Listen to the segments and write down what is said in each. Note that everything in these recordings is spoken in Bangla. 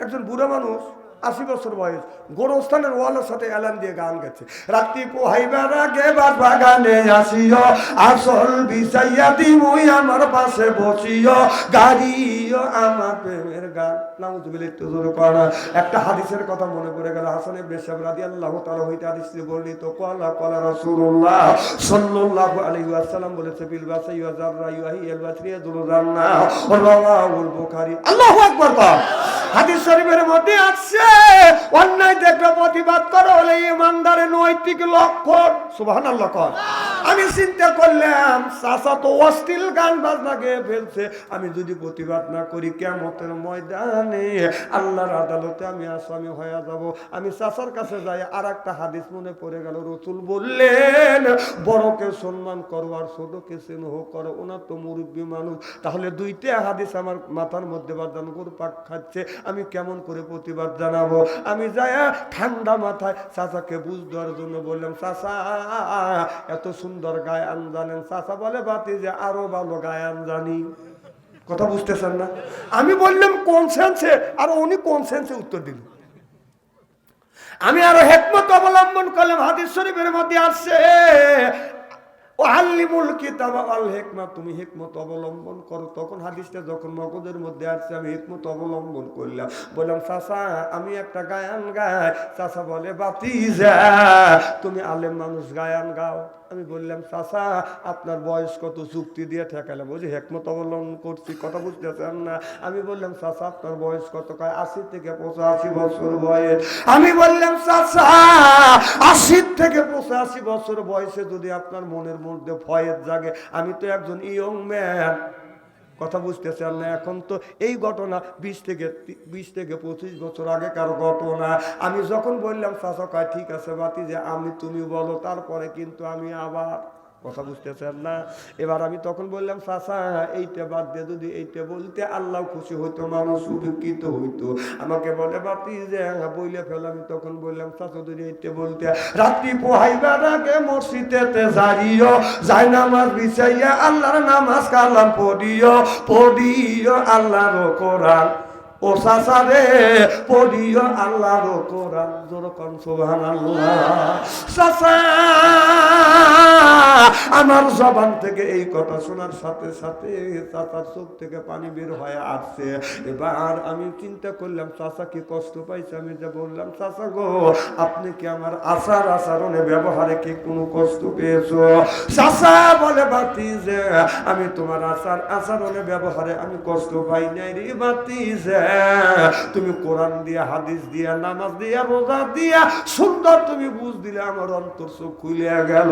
একজন বুড়া মানুষ আশি বছর বয়স। গোরস্থানের ওয়ালের সাথে এলান দিয়ে গান গেছে। রাত্রি পোহাইবার আগে বাস বাগানে আসিও, আসল বিছাইয়া দিমুই আমার পাশে বসিও। গাড়িও আমার প্রেমের গান। নাউজুবিল একটু জোর করা একটা হাদিসের কথা মনে পড়ে গেল। হাসান ইবনে সাহেব রাদিয়াল্লাহু তাআলা হইতে হাদিস বর্ণিত, কলা কলা রাসূলুল্লাহ সাল্লাল্লাহু আলাইহি ওয়াসাল্লাম বলেছে, বিল বাসাই ওয়া জাররা ইউহি আল বাসরিয়া দুরুজান্না রাওয়াহুল বুখারী। আল্লাহু আকবার হাদিস শরীফের মধ্যে আছে অন্যায় দেখলে প্রতিবাদ করো হলে ইমানদারের নৈতিক লক্ষণ। সুবহানাল্লাহ কর। আমি চিন্তা করলাম, চাচা তো অশ্লীল গান বাজনা গেয়ে ফেলছে। আমি যদি প্রতিবাদ না করি কেমতের ময়দানে আল্লাহর আদালতে আমি আসামি হয়ে যাব। আমি চাচার কাছে যাই আর একটা হাদিস মনে পড়ে গেল। রসুল বললেন বড়কে সম্মান করো আর ছোটকে স্নেহ করো ওনার তো মুরব্বী মানুষ। তাহলে দুইটা হাদিস আমার মাথার মধ্যে বাদান করে পাক খাচ্ছে। আমি কেমন করে প্রতিবাদ জানাব? আমি যাই ঠান্ডা মাথায় চাচাকে বুঝ দেওয়ার জন্য বললাম, চাচা, এত সুন্দর গায়ান জানেন। চাচা বলে, বাতি যে আরও ভালো গায়ান জানি। কথা বুঝতেছেন না? আমি বললাম, কোন সেন্সে আর উনি কোন সেন্সে উত্তর দিল। আমি আরও হেকমত অবলম্বন করলাম, হাদিস শরীফের মধ্যে আসছে তুমি হেকমত অবলম্বন করো। তখন হাদিসটা যখন মগজের মধ্যে আসছে, আমি হেকমত অবলম্বন করলাম। বললাম, চাচা, আমি একটা গায়ান গাই। চাচা বলে বাতি তুমি আলেম মানুষ, গায়ান গাও। আমি বললাম, চাচা, আপনার বয়স কত? যুক্তি দিয়ে ঠেকালাম। যে হেকমত অবলম্বন করছি, কথা বুঝতেছেন না। আমি বললাম, চাচা, আপনার বয়স কত? কয়, আশি থেকে পঁচাশি বছর বয়স। আমি বললাম, চাচা, আশি থেকে পঁচাশি বছর বয়সে যদি আপনার মনের মধ্যে ভয়ের জাগে। আমি তো একজন ইয়ং ম্যান কথা বুঝতেছেন না এখন তো। এই ঘটনা বিশ থেকে বিশ থেকে পঁচিশ বছর আগে আগেকার ঘটনা। আমি যখন বললাম, চাচা ঠিক আছে বাতি যে আমি তুমি বলো, তারপরে কিন্তু আমি আবার কথা বুঝতেছেন না? এবার আমি তখন বললাম, চাচা, এইটা বাদ দিয়ে যদি এইটা বলতে আল্লাহ খুশি হইতো, মানুষ উপকৃত হইতো। আমাকে বলে, বাতি যে বইলে ফেল। আমি তখন বললাম, চাচা, যদি এইটা বলতে রাত্রি পোহাইবার আগে মসজিদেতে যাইও, যাই নামাজ বিছাইয়া আল্লাহর নামাজ কালাম পড়িও পড়িও আল্লাহর কোরআন আমার জবান থেকে এই কথা শোনার সাথে সাথে চাচার চোখ থেকে পানি বের হয়ে আসছে। এবার আমি চিন্তা করলাম চাচা কি কষ্ট পাইছে? আমি যে বললাম চাচা গো, আপনি কি আমার আচার আচরণে ব্যবহারে কি কোনো কষ্ট পেয়েছ? চাচা বলে, বাতি যে, আমি তোমার আচার আচরণে ব্যবহারে আমি কষ্ট পাই নাই রে, বাতি যে। তুমি কোরআন দিয়া, হাদিস দিয়া, নামাজ দিয়া, রোজা দিয়া, সুন্দর তুমি বুঝ দিলে, আমার অন্তর চোখ খুলে গেল।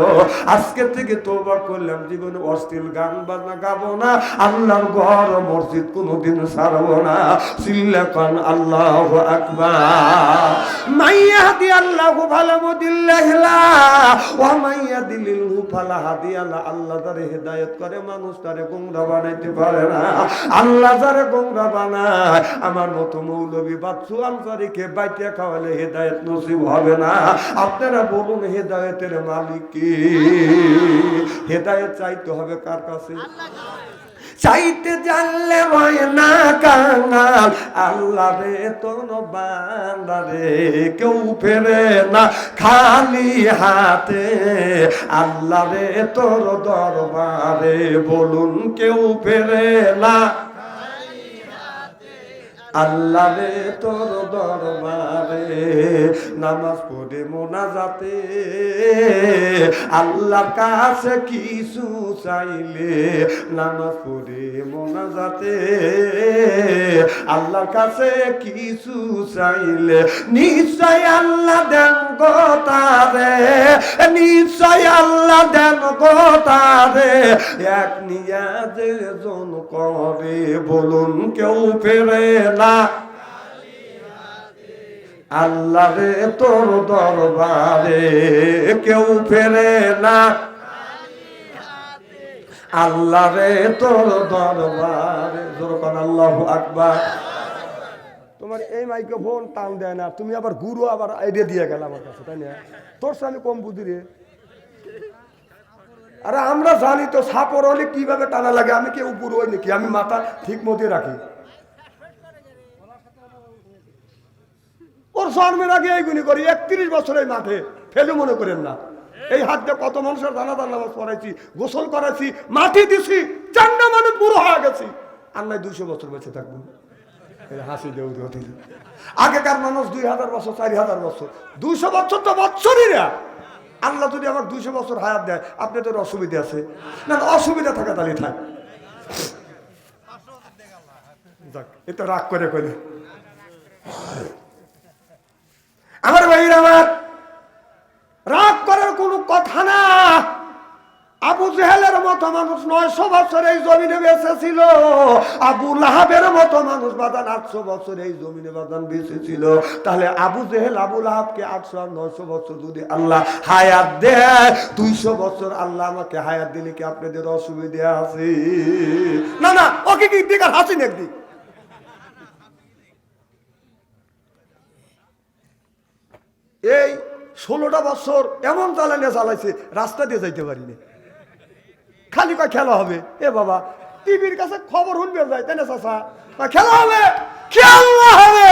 আজকে থেকে তোবা করলাম, জীবনে অশ্লীল গান বাজনা গাবো না, আল্লাহর ঘর মসজিদ কোনোদিন ছাড়বো না। চিল্লা কান, আল্লাহ আকবার। মাইয়া দি আল্লাহ ভালো মদিল্লাহিলা ও মাইয়া দিলিল ফালা হাদি আল্লাহ আল্লাহ তারে হেদায়েত করে, মানুষ তারে গোমরা বানাইতে পারে না। আল্লাহ যারে গোমরা বানায় আমার মতো মৌলবী বাচ্চু আনসারিকে বাইতে খাওয়ালে হেদায়েত নসিব হবে না। আপনারা বলুন, হেদায়েতের মালিক কি? হেদায়েত চাইতে হবে কার কাছে? চাইতে জানলে হয় না কাঙাল আল্লাহ রে তোর বান্দারে কেউ ফেরে না খালি হাতে। আল্লাহ রে, তোর দরবারে বলুন, কেউ ফেরে না আল্লাহ রে তোর দরবারে নামাজ পড়ে মোনাজাতে। আল্লাহর কাছে কিছু চাইলে নামাজ পড়ে মোনাজাতে। আল্লাহর কাছে কিছু চাইলে নিশ্চয় আল্লাহ দেন গো তারে, নিশ্চয় আল্লাহ দেন গো তারে। এক নিয়াজে জন করে, বলুন কেউ ফেরে না আল্লাহ রে তোর দরবারে কেউ ফেরে না। আল্লাহ রে তোর দরবারে যেরকম আল্লাহ আকবার। তোমার এই মাইক্রোফোন টান দেয় না, তুমি আবার গুরু আবার আইডিয়া দিয়ে গেল আমার কাছে, তাই না? তোর আমি কম বুদ্ধি রে। আরে আমরা জানি তো সাপর হলে কীভাবে টানা লাগে? আমি কি উপর হই নাকি? আমি মাথা ঠিক মতো রাখি। ওর জন্মের আগে এইগুলি করি একত্রিশ বছর এই মাঠে। ফেলে মনে করেন না। এই হাত দিয়ে কত মানুষের জানাজার নামাজ পড়াইছি গোসল করাইছি মাটি দিছি চান্না মানুষ বুড়ো হয়ে গেছি। আর নাই দুইশো বছর বেঁচে থাকব। হাসি দেউ। আগেকার মানুষ দুই হাজার বছর চারি হাজার বছর। দুইশো বছর তো বছরই না। আল্লাহ যদি আমার দুইশো বছর হায়াত দেয় আপনাদের অসুবিধা আছে। না অসুবিধা থাকা তাহলে থাক। যাক, এ তো রাগ করে করে আমার ভাইয়ের আমার। রাগ করার কোনো কথা না। আবু জেহেলের মতো মানুষ নয়শো বছর এই জমিনে বেঁচে ছিল। আবু লাহাবের মতো মানুষ বাদান আটশো বছর এই জমিনে বাদান বেঁচে ছিল। তাহলে আবু জেহেল, আবু লাহাবকে আটশো আর নয়শো বছর যদি আল্লাহ হায়াত দেয়, দুইশো বছর আল্লাহ আমাকে হায়াত দিলে কি আপনাদের অসুবিধা আছে? না না, ওকে কি দিক আর হাসিন একদিক এই ষোলোটা বছর এমন জ্বালানিয়া চালাইছে রাস্তা দিয়ে যাইতে পারিনি। খালি কয় খেলা হবে? এ বাবা, টিভির কাছে খবর শুনবে যায়, তাই না চাষা খেলা হবে? খেলা হবে!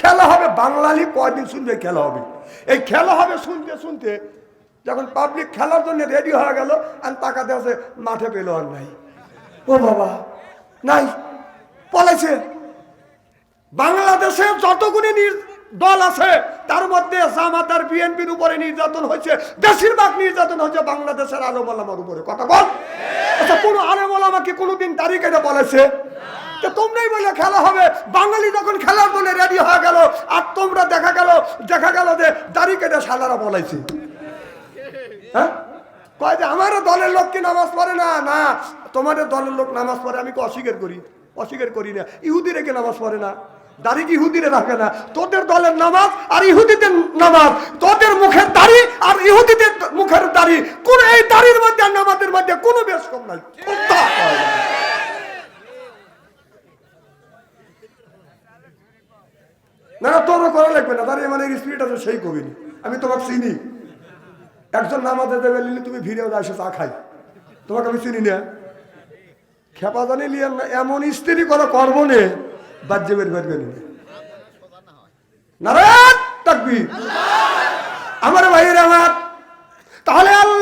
খেলা হবে বাংলালি কয়দিন শুনবে খেলা হবে? এই খেলা হবে শুনতে শুনতে যখন পাবলিক খেলার জন্য রেডি হয়ে গেল, আর তাকাতে আছে, মাঠে পেল আর নাই। ও বাবা, নাই, পলাইছে। বাংলাদেশে যতগুলি দল আছে, তার মধ্যে জামাত আর বিএনপির উপরে নির্যাতন হয়েছে। বেশিরভাগ নির্যাতন হয়েছে বাংলাদেশের আলম আলামার উপরে। কথা বল। আচ্ছা কোনো আলম আলামাকে কোনোদিন তারিখ এটা বলেছে? তো তোমরাই বলে খেলা হবে। বাঙালি যখন খেলার বলে রেডি হয়ে গেল, আর তোমরা দেখা গেল দেখা গেল যে দাড়ি কেটে সালারা বলাইছে হ্যাঁ? কয় যে, আমারও দলের লোক কি নামাজ পড়ে? না না। তোমাদের দলের লোক নামাজ পড়ে, আমি কি অস্বীকার করি? অস্বীকার করি না। ইহুদিরে কি নামাজ পড়ে না? দাড়ি ইহুদিরে রাখে না? তোদের দলের নামাজ আর ইহুদিদের নামাজ। তোদের মুখের দাড়ি আর ইহুদিদের মুখের দাড়ি। কোন এই দাড়ির মধ্যে আর নামাজের মধ্যে কোনো বেশ কম নাই। না। না না, তোরও করা লাগবে না। দাঁড়িয়ে মানে স্পিরিট আছে সেই কবিনি আমি তোমাকে চিনি। একজন নামাজে দেবে নিলে তুমি ভিড়েও যাও সে চা খাই তোমাকে আমি চিনি না। খেপা জানি লিয়ার না, এমন স্ত্রী করে কর্ম নে বাজ্যে বের বের বের নারায়ণ তাকবি আমার ভাইয়ের আমার। তাহলে আল্লাহ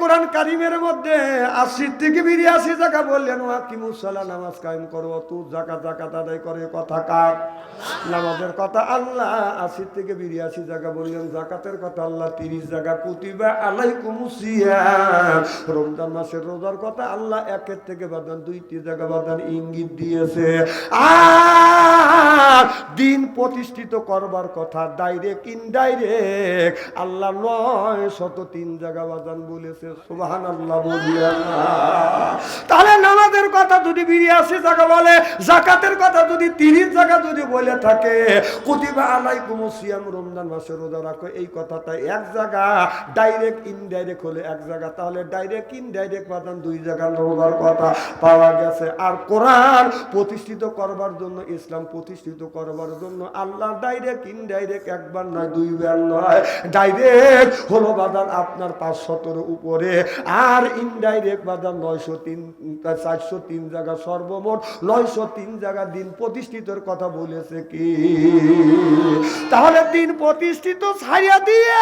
কোরআন কারিমের মধ্যে আশি থেকে বিরিয়াশি জায়গা বললেন কি মুসাল্লা নামাজ কায়েম করব তু জাকা, জাকাত আদায় করে, কথা কার? নামাজের কথা আল্লাহ আশি থেকে বিরিয়াশি জায়গা বললেন, জাকাতের কথা আল্লাহ, তিরিশ জায়গা কুতিবা আলাই কুমুসিয়া রমজান মাসের রোজার কথা আল্লাহ, একের থেকে বাদান, দুইটি জায়গা বাদান ইঙ্গিত দিয়েছে। আর দিন প্রতিষ্ঠিত করবার কথা ডাইরেক্ট ইনডাইরেক্ট আল্লাহ নয় শত তিন জায়গা বাদান বলেছে। তাহলে নামাজের কথা যদি বিরিয়াশি জায়গা বলে, জাকাতের কথা যদি তিরিশ জায়গা যদি বলে থাকে, কুতিবা আলাইকুম সিয়াম, রমজান মাসে রোজা রাখো, এই কথাটা এক জায়গা ডাইরেক্ট ইনডাইরেক্ট হলে এক জায়গা। তাহলে ডাইরেক্ট ইনডাইরেক্ট বাদান দুই জায়গা রোজার কথা পাওয়া গেছে। আর কোরআন প্রতিষ্ঠিত করবার জন্য, ইসলাম প্রতিষ্ঠিত করবার জন্য আল্লাহ ডাইরেক্ট ইনডাইরেক্ট একবার নয়, দুইবার নয়। ডাইরেক্ট হলো বাদান আপনার পাঁচ শতর উপরে আর ইনডাইরেক্ট বাদান নয়শো তিন চারশো তিন জায়গা সর্বমোট। নয়শো তিন জায়গা দিন প্রতিষ্ঠিতর কথা বলেছে কি? তাহলে দিন প্রতিষ্ঠিত ছাড়িয়া দিয়ে,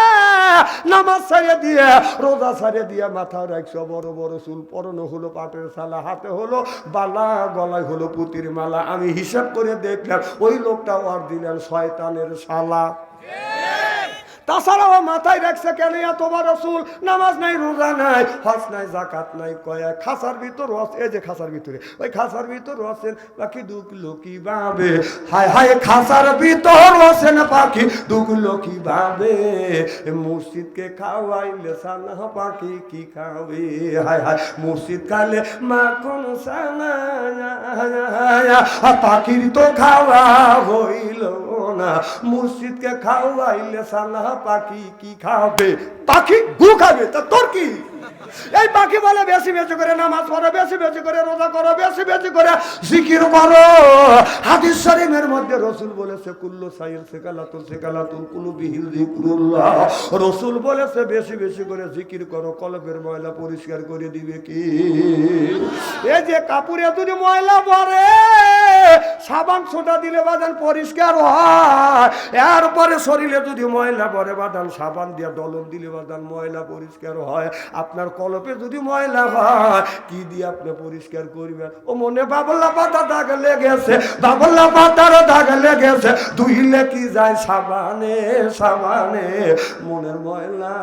নামাজ ছাড়িয়া দিয়ে, রোজা ছাড়িয়া দিয়ে মাথা রাখছো। বড় বড় চুল পরনো হলো, পাটের সালা হাতে হলো, বালা, গলায় হলো পুতির মালা। আমি হিসাব করে দেখলাম, ওই লোকটা অরিজিনাল শয়তানের শালা। তাছাড়াও মাথায় রাখছে কেন এত বড় নামাজ নাই, রোজা নাই, হজ নাই জাকাত নাই, কয়া খাসার ভিতর রস এই যে খাসার ভিতরে, ওই খাসার ভিতর রসেন পাখি দুঃখ লোকি বাবে হায় হায়, খাসার ভিতর রসেন পাখি দুঃখ লোকি ভাবে। মুর্শিদকে খাওয়াইলে সানা পাখি কি খাবে? হায় হায় মুর্শিদ খালে মাখন সানা পাখির তো খাওয়া হইল না। মসজিদকে খাওয়াইলে সানা পাখি কি খাবে? পাখি গু খাবে, তা তোর কি? এই পাখি বলে বেশি বেশি করে নামাজ পড়ো, বেশি বেশি করে রোজা করো, বেশি বেশি করে জিকির করো। হাদিস শরীফের মধ্যে রসুল বলেছে, কুল্লু সাইল সেকালাতুল সেকালাতুল কুলু বিহিল জিকরুল্লাহ রসুল বলেছে, বেশি বেশি করে জিকির করো, কলবের ময়লা পরিষ্কার করে দিবে কি? এই যে কাপড়ে যদি ময়লা পরে সাবান ছোটা দিলে বাদান পরিষ্কার হয়। এরপরে শরীরে যদি ময়লা পরে বাদান, সাবান দিয়ে দলন দিলে বাদান ময়লা পরিষ্কার হয়। আপনার কলপে যদি ময়লা হয়, কি দিয়ে আপনি পরিষ্কার করবেন? ও মনে বাবল্লা পাতা দাগ লেগেছে বাবল্লা পাতার দাগ লেগেছে। ধুইলে কি যায় সাবানে সাবানে? মনের ময়লা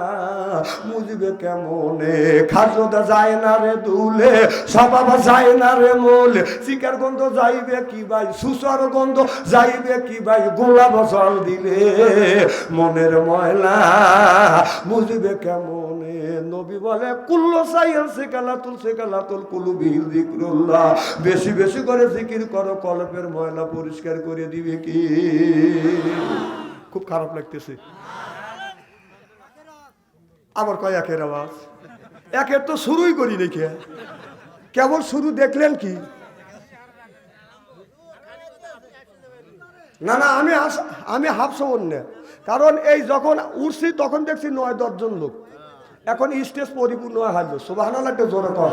মুজবে কেমনে? খাজোদা যায় না রে দুলে, স্বভাব যায় না রে মোলে। শিকার গন্ধ যাইবে কি ভাই সুসর গন্ধ? যাইবে কি ভাই গোলাপ জল দিলে? মনের ময়লা বুঝবে কেমনে? নবী বলে, কুল্লো সাইয়াল সেকালাতুল সেকালাতুল কুলু বিল জিক্রুল্লাহ বেশি বেশি করে জিকির করো, কলপের ময়লা পরিষ্কার করে দিবে কি? খুব খারাপ লাগতেছে। আবার কয় একের আওয়াজ? একের তো শুরুই করি দেখে কেবল শুরু দেখলেন কি? না না, আমি আমি হাফসো অন্য কারণ এই যখন উঠছি তখন দেখছি নয় দশজন লোক। এখন স্টেজ পরিপূর্ণ হাজবে সুবাহ একটা জোরে কর।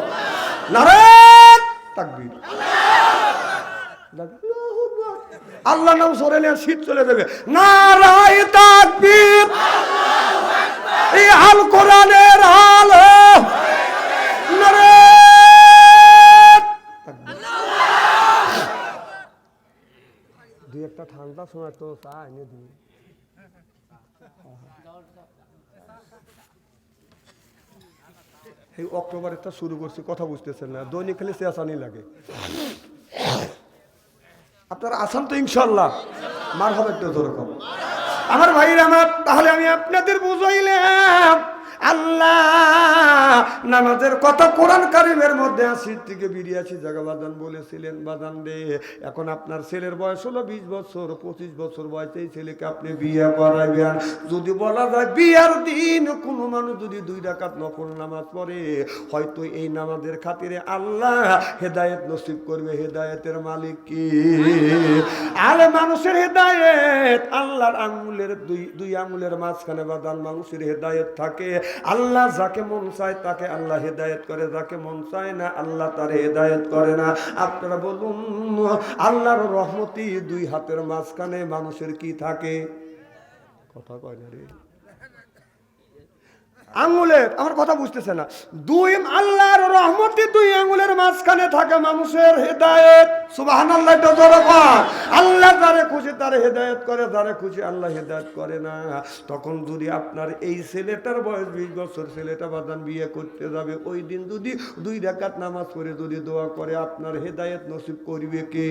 আল্লাহ নাম সরে নিয়ে শীত চলে যাবে। নারায় তাকবীর। এই আল কোরআনের আলো সময় তো চা এনে দিই এই অক্টোবরেরটা শুরু করছি, কথা বুঝতেছেন না। দৈনিক খালি চেঁচানি লাগে। আপনার আসান তো ইনশাল্লাহ মার হবে একটু যেরকম আমার ভাইয়ের আমার, তাহলে আমি আপনাদের বুঝাইলাম। আল্লাহ নামাজের কথা কোরআন কারিমের মধ্যে আসি থেকে বেরিয়েছি জায়গা বাদান বলেছিলেন, বাদান দে, এখন আপনার ছেলের বয়স হলো বিশ বছর, পঁচিশ বছর বয়সে এই ছেলেকে আপনি বিয়ে করাইবেন। যদি বলা যায় বিয়ার দিন, কোনো মানুষ যদি দুই ডাকাত নকল নামাজ পড়ে, হয়তো এই নামাজের খাতিরে আল্লাহ হেদায়েত নসিব করবে। হেদায়েতের মালিক কি? আলে মানুষের হেদায়েত, আল্লাহর আঙ্গুলের দুই দুই আঙ্গুলের মাঝখানে বাদান মানুষের হেদায়েত থাকে। আল্লাহ যাকে মন চায় তাকে আল্লাহ হেদায়ত করে, যাকে মন চায় না, আল্লাহ তার হেদায়ত করে না। আপনারা বলুন, আল্লাহর রহমতি দুই হাতের মাঝখানে মানুষের কি থাকে? কথা কয় না রে। আঙ্গুলের, আমার কথা বুঝতেছে না। দুই আল্লাহর রহমতি দুই আঙ্গুলের মাঝখানে থাকে মানুষের হেদায়েত। জোরে কর। আল্লাহ যারে খুশি, তারে হেদায়েত করে, যারে খুশি আল্লাহ হেদায়েত করে না। তখন যদি আপনার এই ছেলেটার বয়স বিশ বছর, ছেলেটা বাদান বিয়ে করতে যাবে, ওই দিন যদি দুই রাকাত নামাজ পড়ে যদি দোয়া করে, আপনার হেদায়েত নসিব করবে কে?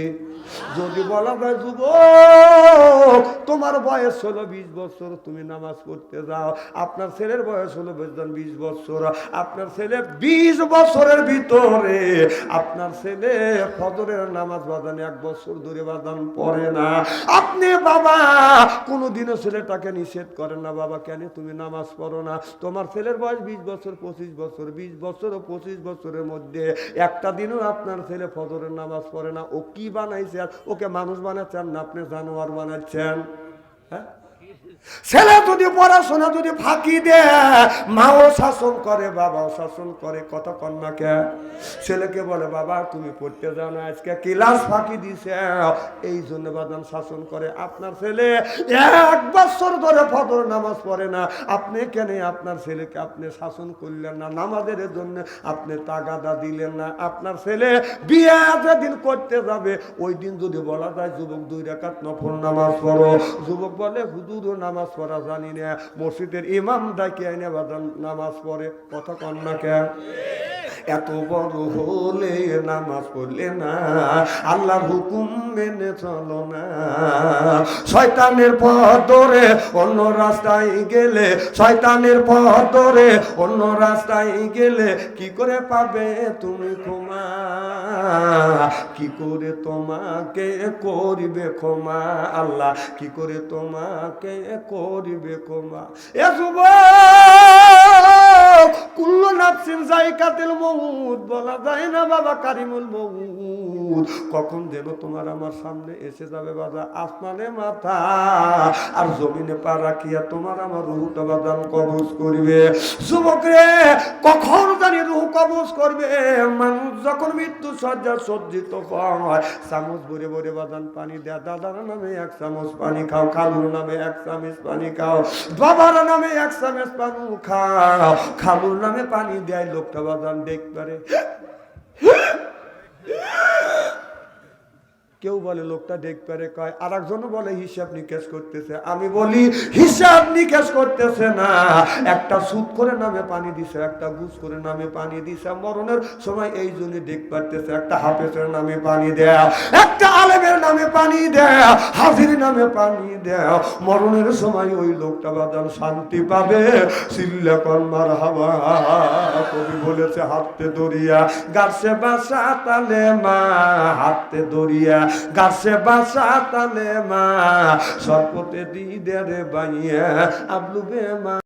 যদি বলা যায়, যুবক, তোমার বয়স হলো বিশ বছর, তুমি নামাজ পড়তে যাও। আপনার ছেলের বয়স হলো বেতন বিশ বছর। আপনার ছেলে বিশ বছরের ভিতরে, আপনার ছেলে ফজরের নামাজ বাদান এক বছর ধরে বাদান পড়ে না। আপনি বাবা, কোনোদিনও ছেলেটাকে নিষেধ করেন না, বাবা, কেন তুমি নামাজ পড়ো না? তোমার ছেলের বয়স বিশ বছর, পঁচিশ বছর। বিশ বছর ও পঁচিশ বছরের মধ্যে একটা দিনও আপনার ছেলে ফজরের নামাজ পড়ে না। ও কি বানাইছেন ওকে মানুষ বানাচ্ছেন না, আপনি জানোয়ার বানাচ্ছেন। হ্যাঁ? ছেলে যদি পড়াশোনা যদি ফাঁকি দেয়, মাও শাসন করে, বাবাও শাসন করে, কত কন্যাকে? ছেলেকে বলে, বাবা, তুমি পড়তে যাও না, আজকে ক্লাস ফাঁকি দিছে। এই জন্য বাদান শাসন করে। আপনার ছেলে এক বছর ধরে ফজর নামাজ পড়ে না। আপনি কেন আপনার ছেলেকে আপনি শাসন করলেন না? নামাজের জন্য আপনি তাগাদা দিলেন না। আপনার ছেলে বিয়ে যেদিন করতে যাবে, ওই দিন যদি বলা যায়, যুবক দুই রেখাত নফর নামাজ পড়ো। যুবক বলে হুজুর নামাজ পড়া জানি না। মসজিদের ইমাম ডাকিয়ে বাদান নামাজ পড়ে। কথা কন্যাকে এত বড় হলে নামাজ পড়লে না, আল্লাহর হুকুম মেনে চলো না। শয়তানের পথ ধরে অন্য রাস্তায় গেলে, শয়তানের পথ ধরে অন্য রাস্তায় গেলে কি করে পাবে তুমি ক্ষমা? কি করে তোমাকে করিবে ক্ষমা? আল্লাহ কি করে তোমাকে করিবে ক্ষমা? এ যুবক! কুল্লু নাফসিন জায়কাতিল মউত, বলা যায় না বাবা কারিমুল মউত। কখন যেন তোমার আমার সামনে এসে যাবে বাবা আসমানে মাথা, আর জমিনে পা রাখিয়া তোমার আমার রুহটা বাদান কবজ করবে। যুবক রে, কখন জানি রুহ কবজ করবে? মানুষ যখন মৃত্যু সজ্জা সজ্জিত হয়, চামচ ভরে ভরে বাদান পানি দেয়া। দাদার নামে এক চামচ পানি খাও, খালুর নামে এক চামচ পানি খাও, বাবার নামে এক চামচ পানি খাও। খালুর নামে পানি দেয় লোকটা বাজান দেখ কেউ বলে, লোকটা দেখ পারে, কয় আর একজন বলে, হিসাব নিকেশ করতেছে। আমি বলি, হিসাব নিকেশ করতেছে না। একটা সুদ করে নামে পানি দিছে, একটা গুছ করে নামে পানি দিছে। মরণের সময় এই জন্য দেখ পারতেছে, একটা হাফেজের নামে পানি দেয়া, একটা আলেমের নামে পানি দেয়া হাজির নামে পানি দেয়া। মরণের সময় ওই লোকটা বাদান শান্তি পাবে। সিল্লা কর্মার হাওয়া কবি বলেছে হাতে দরিয়া গাছে বাসা তালে মা হাতে দরিয়া গাছে বাসা তালে মা সরপতে দিদের বাইয়া আবলু বে মা।